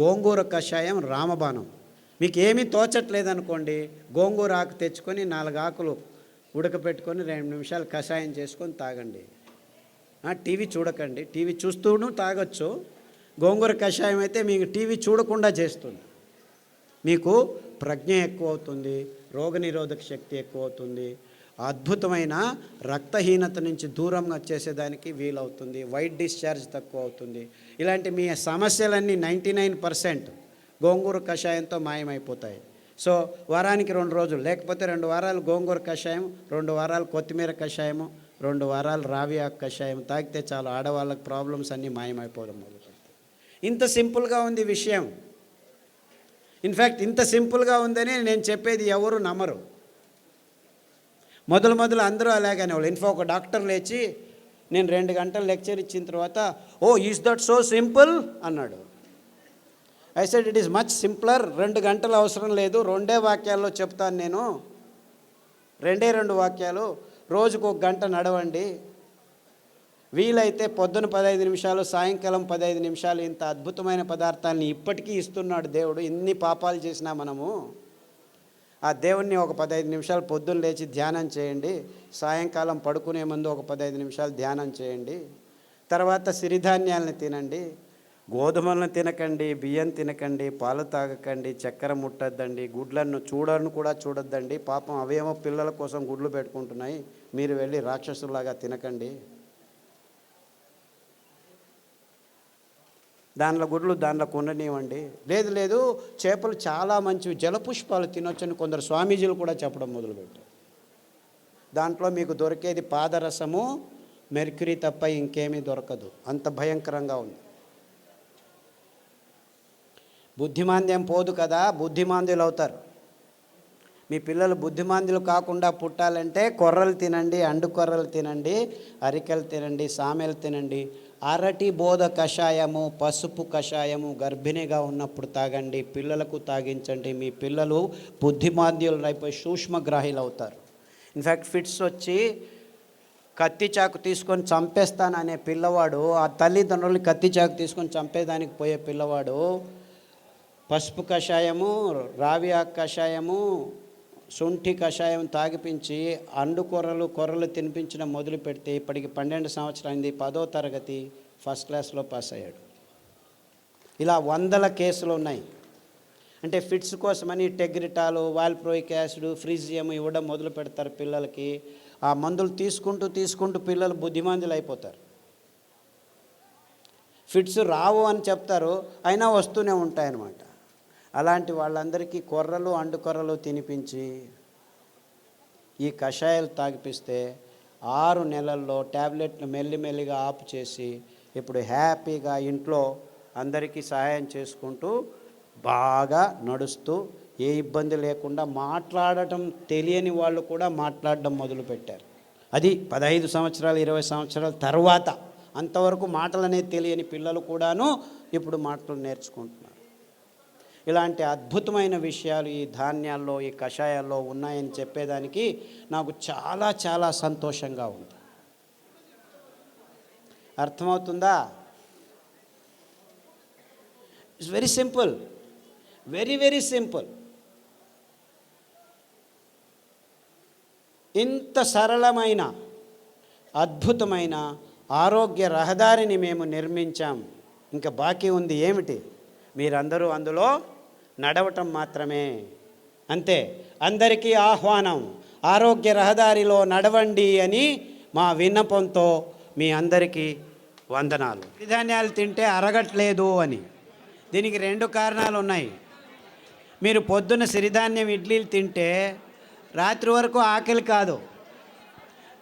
గోంగూర కషాయం రామబాణం. మీకు ఏమీ తోచట్లేదనుకోండి గోంగూర ఆకు తెచ్చుకొని నాలుగు ఆకులు ఉడకపెట్టుకొని రెండు నిమిషాలు కషాయం చేసుకొని తాగండి. టీవీ చూడకండి. టీవీ చూస్తూను తాగొచ్చు. గోంగూర కషాయం అయితే మీకు టీవీ చూడకుండా చేస్తుంది. మీకు ప్రజ్ఞ ఎక్కువ అవుతుంది రోగనిరోధక శక్తి ఎక్కువ అవుతుంది అద్భుతమైన రక్తహీనత నుంచి దూరంగా చేసేదానికి వీలవుతుంది. వైట్ డిశ్చార్జ్ తక్కువ అవుతుంది ఇలాంటి మీ సమస్యలన్నీ నైంటీ నైన్ పర్సెంట్ గోంగూర కషాయంతో మాయమైపోతాయి. సో వారానికి రెండు రోజులు లేకపోతే రెండు వారాలు గోంగూర కషాయం రెండు వారాలు కొత్తిమీర కషాయము రెండు వారాలు రావి ఆకు కషాయం తాగితే చాలు ఆడవాళ్ళకి ప్రాబ్లమ్స్ అన్నీ మాయమైపోవడం మొదలుపెడతాయి. ఇంత సింపుల్గా ఉంది విషయం. ఇన్ఫ్యాక్ట్ ఇంత సింపుల్గా ఉందని నేను చెప్పేది ఎవరు నమ్మరు. మొదలు మొదలు అందరూ అలాగనే వాళ్ళు ఇన్ఫో ఒక డాక్టర్ లేచి నేను రెండు గంటలు లెక్చర్ ఇచ్చిన తర్వాత oh is that so simple అన్నాడు. I said it is much simpler రెండు గంటలు అవసరం లేదు. రెండే వాక్యాల్లో చెప్తాను నేను. రెండే రెండు వాక్యాలు. రోజుకు ఒక గంట నడవండి. వీలైతే పొద్దున పదహైదు నిమిషాలు సాయంకాలం పదహైదు నిమిషాలు ఇంత అద్భుతమైన పదార్థాలని ఇప్పటికీ ఇస్తున్నాడు దేవుడు. ఇన్ని పాపాలు చేసినా మనము ఆ దేవుణ్ణి ఒక పదహైదు నిమిషాలు పొద్దున్న లేచి ధ్యానం చేయండి. సాయంకాలం పడుకునే ముందు ఒక పదహైదు నిమిషాలు ధ్యానం చేయండి. తర్వాత సిరిధాన్యాలను తినండి. గోధుమలను తినకండి బియ్యం తినకండి పాలు తాగకండి చక్కెర ముట్టద్దండి గుడ్లను చూడను కూడా చూడొద్దండి. పాపం అవేమో పిల్లల కోసం గుడ్లు పెట్టుకుంటున్నాయి. మీరు వెళ్ళి రాక్షసులాగా తినకండి. దానిలో గుడ్లు దానిలో కొండనివ్వండి లేదు లేదు చేపలు చాలా మంచివి. జలపుష్పాలు తినొచ్చని కొందరు స్వామీజీలు కూడా చెప్పడం మొదలుపెట్టారు. దాంట్లో మీకు దొరికేది పాదరసము మెర్క్యూరీ తప్ప ఇంకేమీ దొరకదు. అంత భయంకరంగా ఉంది. బుద్ధిమాంద్యం పోదు కదా బుద్ధిమాంద్యులు అవుతారు. మీ పిల్లలు బుద్ధిమాంద్యులు కాకుండా పుట్టాలంటే కొర్రలు తినండి అండు కొర్రలు తినండి అరికెలు తినండి సామెలు తినండి అరటి బోధ కషాయము పసుపు కషాయము గర్భిణిగా ఉన్నప్పుడు తాగండి పిల్లలకు తాగించండి. మీ పిల్లలు బుద్ధిమాంద్యులు అయిపోయి సూక్ష్మగ్రాహీలు అవుతారు ఇన్ఫ్యాక్ట్ ఫిట్స్ వచ్చి కత్తి చాకు తీసుకొని చంపేస్తాననే పిల్లవాడు ఆ తల్లిదండ్రులు కత్తి చాకు తీసుకొని చంపేదానికి పోయే పిల్లవాడు పసుపు కషాయము రావి కషాయము శుంఠి కషాయం తాగిపించి అండు కొర్రలు కొర్రలు తినిపించడం మొదలు పెడితే ఇప్పటికి పన్నెండు సంవత్సరాలైంది పదో తరగతి ఫస్ట్ క్లాస్లో పాస్ అయ్యాడు. ఇలా వందల కేసులు ఉన్నాయి. అంటే ఫిట్స్ కోసమని టెగ్రిటాలు వాల్ప్రోయిక్ యాసిడ్ ఫ్రిజియం ఇవ్వడం మొదలు పెడతారు పిల్లలకి. ఆ మందులు తీసుకుంటూ తీసుకుంటూ పిల్లలు బుద్ధిమంతులు అయిపోతారు. ఫిట్స్ రావు అని చెప్తారు. అయినా వస్తూనే ఉంటాయన్నమాట. అలాంటి వాళ్ళందరికీ కొర్రలు అండు కొర్రలు తినిపించి ఈ కషాయాలు తాగిపిస్తే ఆరు నెలల్లో ట్యాబ్లెట్లు మెల్లిమెల్లిగా ఆపు చేసి ఇప్పుడు హ్యాపీగా ఇంట్లో అందరికీ సహాయం చేసుకుంటూ బాగా నడుస్తూ ఏ ఇబ్బంది లేకుండా మాట్లాడటం తెలియని వాళ్ళు కూడా మాట్లాడడం మొదలుపెట్టారు. అది పదహైదు సంవత్సరాలు ఇరవై సంవత్సరాల తర్వాత అంతవరకు మాటలు అనేది తెలియని పిల్లలు కూడాను ఇప్పుడు మాటలు నేర్చుకుంటారు ఇలాంటి అద్భుతమైన విషయాలు ఈ ధాన్యాల్లో ఈ కషాయాల్లో ఉన్నాయని చెప్పేదానికి నాకు చాలా చాలా సంతోషంగా ఉంది. అర్థమవుతుందా? It's very simple very very simple ఇంత సరళమైన అద్భుతమైన ఆరోగ్య రహదారిని మేము నిర్మించాం. ఇంకా బాకీ ఉంది ఏమిటి? మీరందరూ అందులో నడవటం మాత్రమే. అంతే. అందరికీ ఆహ్వానం ఆరోగ్య రహదారిలో నడవండి అని మా విన్నపంతో మీ అందరికీ వందనాలు. సిరిధాన్యాలు తింటే అరగట్లేదు అని. దీనికి రెండు కారణాలు ఉన్నాయి. మీరు పొద్దున్న సిరిధాన్యం ఇడ్లీలు తింటే రాత్రి వరకు ఆకలి కాదు.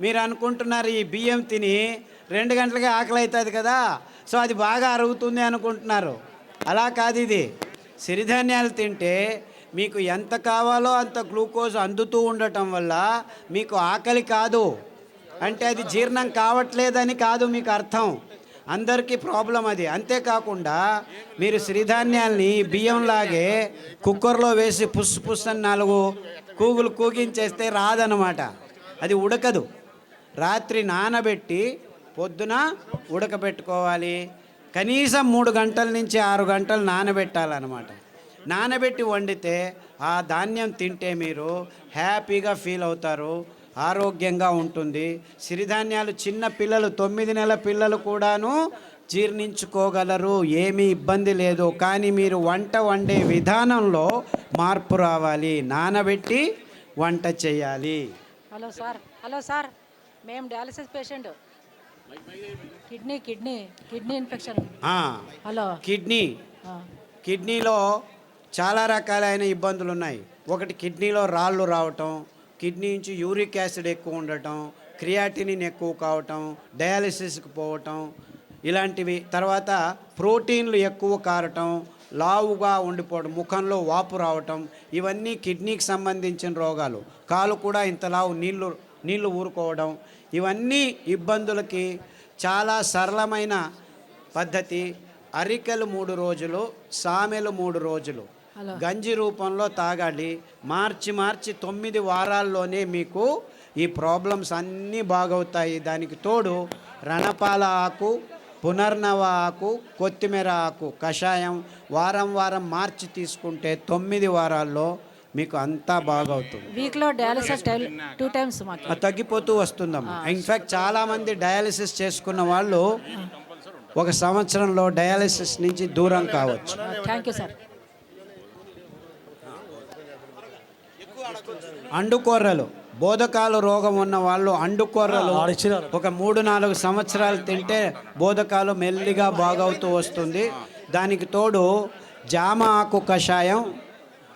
మీరు అనుకుంటున్నారు ఈ బియ్యం తిని రెండు గంటలకే ఆకలి అవుతుంది కదా? సో అది బాగా అరుగుతుంది అనుకుంటున్నారు. అలా కాదు ఇది. సిరిధాన్యాలు తింటే మీకు ఎంత కావాలో అంత గ్లూకోజ్ అందుతూ ఉండటం వల్ల మీకు ఆకలి కాదు. అంటే అది జీర్ణం కావట్లేదని కాదు మీకు అర్థం. అందరికీ ప్రాబ్లం అది. అంతేకాకుండా మీరు సిరిధాన్యాల్ని బియ్యంలాగే కుక్కర్లో వేసి పుస్ పుస్ అని నాలుగు కూగులు కూగించేస్తే రాదనమాట అది ఉడకదు. రాత్రి నానబెట్టి పొద్దున ఉడకబెట్టుకోవాలి. కనీసం మూడు గంటల నుంచి ఆరు గంటలు నానబెట్టాలన్నమాట. నానబెట్టి వండితే ఆ ధాన్యం తింటే మీరు హ్యాపీగా ఫీల్ అవుతారు ఆరోగ్యంగా ఉంటుంది. సిరిధాన్యాలు చిన్న పిల్లలు తొమ్మిది నెలల పిల్లలు కూడాను జీర్ణించుకోగలరు ఏమీ ఇబ్బంది లేదు. కానీ మీరు వంట వండే విధానంలో మార్పు రావాలి. నానబెట్టి వంట చేయాలి. హలో సార్ హలో సార్ మేము dialysis patient. Kidney kidney kidney infection. Hello. Kidney. కిడ్నీలో చాలా రకాలైన ఇబ్బందులు ఉన్నాయి. ఒకటి కిడ్నీలో రాళ్ళు రావటం కిడ్నీ నుంచి యూరిక్ యాసిడ్ ఎక్కువ ఉండటం క్రియాటినిన్ ఎక్కువ కావటం డయాలిసిస్కి పోవటం ఇలాంటివి. తర్వాత ప్రోటీన్లు ఎక్కువ కారటం లావుగా ఉండిపోవడం ముఖంలో వాపు రావటం ఇవన్నీ కిడ్నీకి సంబంధించిన రోగాలు. కాలు కూడా ఇంత లావు నీళ్ళు నీళ్ళు ఊరుకోవడం ఇవన్నీ ఇబ్బందులకి చాలా సరళమైన పద్ధతి. అరికెలు మూడు రోజులు సామెలు మూడు రోజులు. గంజి రూపంలో తాగాలి. మార్చి మార్చి తొమ్మిది వారాల్లోనే మీకు ఈ ప్రాబ్లమ్స్ అన్నీ బాగవుతాయి. దానికి తోడు రణపాల ఆకు పునర్నవ ఆకు కొత్తిమీర ఆకు కషాయం వారం వారం మార్చి తీసుకుంటే తొమ్మిది వారాల్లో మీకు అంతా బాగవుతుంది. వీక్లో డయాలసిస్ టూ టైమ్స్ మాకు. తగ్గిపోతూ వస్తుందమ్మా. ఇన్ఫ్యాక్ట్ చాలామంది డయాలిసిస్ చేసుకున్న వాళ్ళు ఒక సంవత్సరంలో డయాలిసిస్ నుంచి దూరం కావచ్చు. Thank you sir. అండుకొర్రలు. బోధకాలు రోగం ఉన్న వాళ్ళు అండుకొర్రలు. ఒక మూడు నాలుగు సంవత్సరాలు తింటే బోధకాలు మెల్లిగా బాగవుతూ వస్తుంది. దానికి తోడు జామ ఆకు కషాయం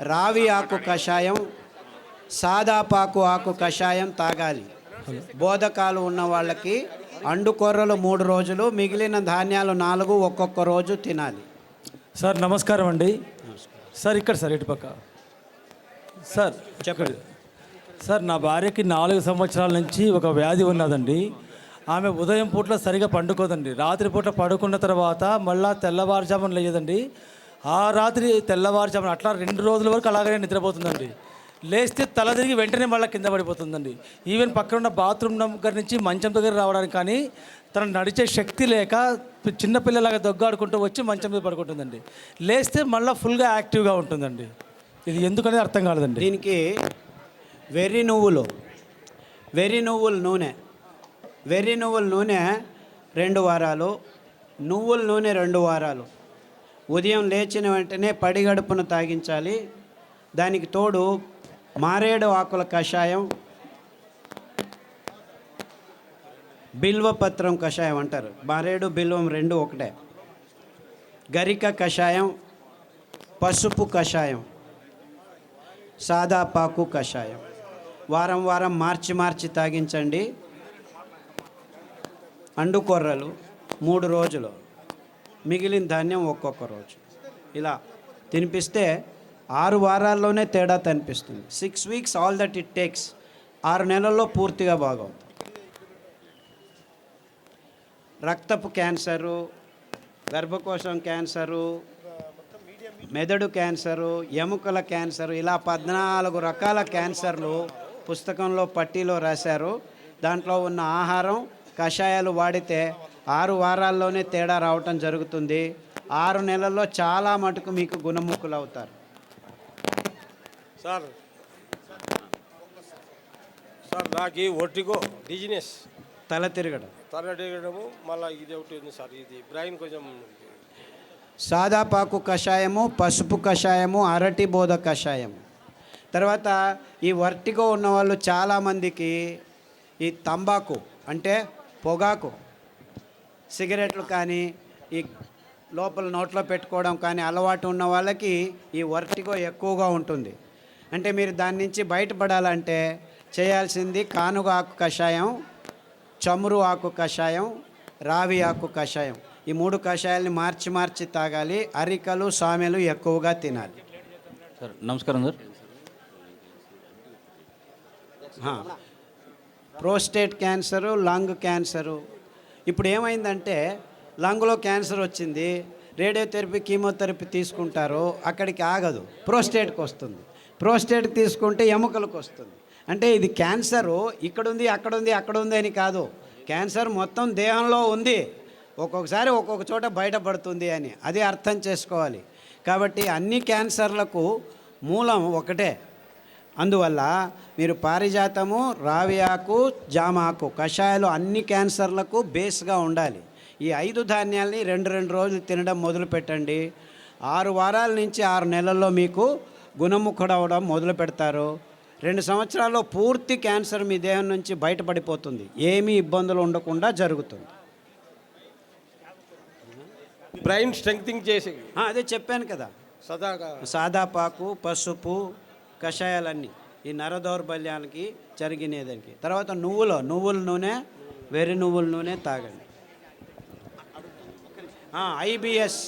రావి ఆకు కషాయం సాదాపాకు ఆకు కషాయం తాగాలి. బోధకాలు ఉన్న వాళ్ళకి అండుకొర్రలు మూడు రోజులు మిగిలిన ధాన్యాలు నాలుగు ఒక్కొక్క రోజు తినాలి. సార్ నమస్కారం అండి. సార్ ఇక్కడ సార్ ఇటుపక్క. సార్ చెప్పండి. సార్ నా భార్యకి నాలుగు సంవత్సరాల నుంచి ఒక వ్యాధి ఉన్నదండి. ఆమె ఉదయం పూట్ల సరిగా పండుకోదండి. రాత్రి పూట పడుకున్న తర్వాత మళ్ళా తెల్లవారుజామున లేదండి. ఆ రాత్రి తెల్లవారుజామున అట్లా రెండు రోజుల వరకు అలాగనే నిద్రపోతుందండి. లేస్తే తల తిరిగి వెంటనే మళ్ళీ కింద పడిపోతుందండి. ఈవెన్ పక్కన ఉన్న బాత్రూమ్ దగ్గర నుంచి మంచం దగ్గర రావడానికి కానీ తను నడిచే శక్తి లేక చిన్నపిల్లలాగా దొగ్గాడుకుంటూ వచ్చి మంచం మీద పడుకుంటుందండి. లేస్తే మళ్ళీ ఫుల్గా యాక్టివ్గా ఉంటుందండి. ఇది ఎందుకనేది అర్థం కాలేదండి. దీనికి వెర్రి నువ్వులు వెర్రి నువ్వుల నూనె వెర్రి నువ్వుల నూనె రెండు వారాలు నువ్వుల నూనె రెండు వారాలు. ఉదయం లేచిన వెంటనే పడిగడుపును తాగించాలి. దానికి తోడు మారేడు ఆకుల కషాయం బిల్వపత్రం కషాయం అంటారు. మారేడు బిల్వం రెండు ఒకటే. గరిక కషాయం పసుపు కషాయం సాదాపాకు కషాయం. వారం వారం మార్చి మార్చి తాగించండి. అండుకొర్రలు మూడు రోజులు. మిగిలిన ధాన్యం ఒక్కొక్క రోజు. ఇలా తినిపిస్తే ఆరు వారాల్లోనే తేడా కనిపిస్తుంది. Six weeks all that it takes ఆరు నెలల్లో పూర్తిగా బాగవుతుంది. రక్తపు క్యాన్సరు గర్భకోశం క్యాన్సరు మెదడు క్యాన్సరు ఎముకల క్యాన్సరు ఇలా పద్నాలుగు రకాల క్యాన్సర్లు పుస్తకంలో పట్టీలో రాశారు. దాంట్లో ఉన్న ఆహారం కషాయాలు వాడితే ఆరు వారాల్లోనే తేడా రావటం జరుగుతుంది. ఆరు నెలల్లో చాలా మటుకు మీకు గుణముఖులు అవుతారు సార్. సార్ నాకు ఈ ఒట్టిగో బిజినెస్ తల తిరగడం. తరగడము మళ్ళీ ఇది ఒకటి ఉంది సార్ ఇది బ్రెయిన్ కొంచెం సాదాపాకు కషాయము పసుపు కషాయము అరటి బోధ కషాయము. తర్వాత ఈ వర్టిగో ఉన్న వాళ్ళు చాలామందికి ఈ తంబాకు అంటే పొగాకు సిగరెట్లు కానీ ఈ లోపల నోట్లో పెట్టుకోవడం కానీ అలవాటు ఉన్న వాళ్ళకి ఈ వర్టిగో ఎక్కువగా ఉంటుంది. అంటే మీరు దాని నుంచి బయటపడాలంటే చేయాల్సింది కానుగ ఆకు కషాయం చమురు ఆకు కషాయం రావి ఆకు కషాయం. ఈ మూడు కషాయాల్ని మార్చి మార్చి తాగాలి. అరికలు సామెలు ఎక్కువగా తినాలి. సార్ నమస్కారం sir. Prostate cancer lung cancer ఇప్పుడు ఏమైందంటే లంగ్లో క్యాన్సర్ వచ్చింది రేడియోథెరపీ కీమోథెరపీ తీసుకుంటారు అక్కడికి ఆగదు. ప్రోస్టేట్కి వస్తుంది. ప్రోస్టేట్ తీసుకుంటే ఎముకలకు వస్తుంది. అంటే ఇది క్యాన్సరు ఇక్కడ ఉంది అక్కడ ఉంది అక్కడ ఉంది అని కాదు. క్యాన్సర్ మొత్తం దేహంలో ఉంది. ఒక్కొక్కసారి ఒక్కొక్క చోట బయటపడుతుంది అని. అది అర్థం చేసుకోవాలి. కాబట్టి అన్ని క్యాన్సర్లకు మూలం ఒకటే. అందువల్ల మీరు పారిజాతము రావి ఆకు జామ ఆకు కషాయాలు అన్ని క్యాన్సర్లకు బేస్గా ఉండాలి. ఈ ఐదు ధాన్యాల్ని రెండు రెండు రోజులు తినడం మొదలు పెట్టండి ఆరు వారాల నుంచి ఆరు నెలల్లో మీకు గుణముఖుడవడం మొదలు పెడతారు. రెండు సంవత్సరాల్లో పూర్తి క్యాన్సర్ మీ దేహం నుంచి బయటపడిపోతుంది. ఏమీ ఇబ్బందులు ఉండకుండా జరుగుతుంది. బ్రెయిన్ స్ట్రెంగ్తింగ్ చేసి అదే చెప్పాను కదా. సాదాపాకు పసుపు కషాయాలన్నీ ఈ నర దౌర్బల్యానికి జరిగినదానికి. తర్వాత నువ్వులు నువ్వుల నూనె వెర్రి నువ్వుల నూనె తాగండి. ఐబిఎస్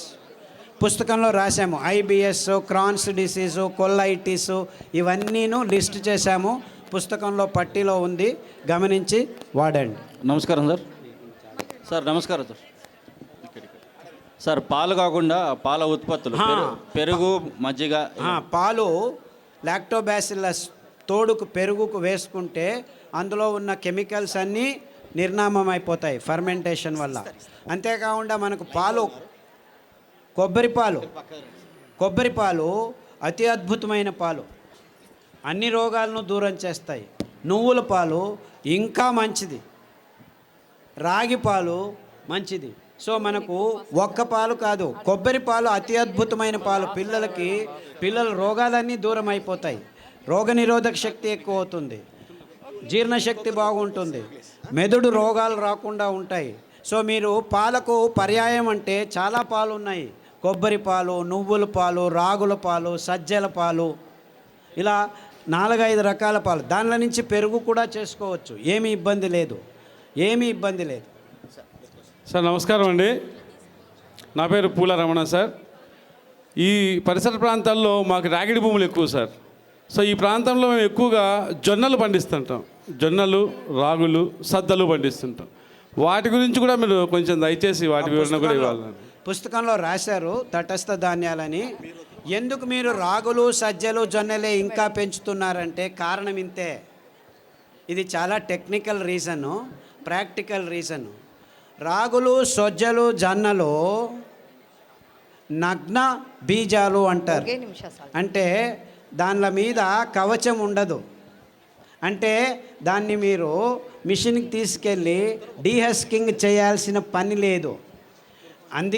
పుస్తకంలో రాశాము. ఐబిఎస్ క్రాన్స్ డిసీజు కొల్లైటిస్ ఇవన్నీను లిస్ట్ చేశాము. పుస్తకంలో పట్టీలో ఉంది. గమనించి వాడండి. నమస్కారం సార్. సార్ నమస్కారం సార్. సార్ పాలు కాకుండా పాల ఉత్పత్తులు. పెరుగు మజ్జిగ పాలు లాక్టోబాసిల్లస్ తోడుకు పెరుగుకు వేసుకుంటే అందులో ఉన్న కెమికల్స్ అన్నీ నిర్నామం అయిపోతాయి ఫర్మెంటేషన్ వల్ల. అంతేకాకుండా మనకు పాలు కొబ్బరి పాలు కొబ్బరి పాలు అతి అద్భుతమైన పాలు. అన్ని రోగాలను దూరం చేస్తాయి. నువ్వుల పాలు ఇంకా మంచిది. రాగి పాలు మంచిది. సో మనకు ఒక్క పాలు కాదు కొబ్బరి పాలు అతి అద్భుతమైన పాలు. పిల్లలకి పిల్లల రోగాలన్నీ దూరం అయిపోతాయి. రోగనిరోధక శక్తి ఎక్కువ అవుతుంది. జీర్ణశక్తి బాగుంటుంది. మెదడు రోగాలు రాకుండా ఉంటాయి. సో మీరు పాలకు పర్యాయం అంటే చాలా పాలు ఉన్నాయి. కొబ్బరి పాలు నువ్వుల పాలు రాగుల పాలు సజ్జల పాలు. ఇలా నాలుగైదు రకాల పాలు. దానిలో నుంచి పెరుగు కూడా చేసుకోవచ్చు. ఏమీ ఇబ్బంది లేదు. ఏమీ ఇబ్బంది లేదు. సార్ నమస్కారం అండి. నా పేరు పూల రమణ సార్. ఈ పరిసర ప్రాంతాల్లో మాకు రాగిడి భూములు ఎక్కువ సార్. సో ఈ ప్రాంతంలో మేము ఎక్కువగా జొన్నలు పండిస్తుంటాం. జొన్నలు రాగులు సద్దలు పండిస్తుంటాం. వాటి గురించి కూడా మీరు కొంచెం దయచేసి వాటి వివరణ కూడా ఇవ్వాలి. పుస్తకంలో రాశారు తటస్థ ధాన్యాలని. ఎందుకు మీరు రాగులు సజ్జలు జొన్నలే ఇంకా పెంచుతున్నారంటే కారణం ఇంతే. ఇది చాలా టెక్నికల్ రీజను ప్రాక్టికల్ రీజను. రాగులు సొజ్జలు జొన్నలు నగ్న బీజాలు అంటారు. అంటే దానిల మీద కవచం ఉండదు. అంటే దాన్ని మీరు మిషన్కి తీసుకెళ్ళి డీహస్కింగ్ చేయాల్సిన పని లేదు. అందుకే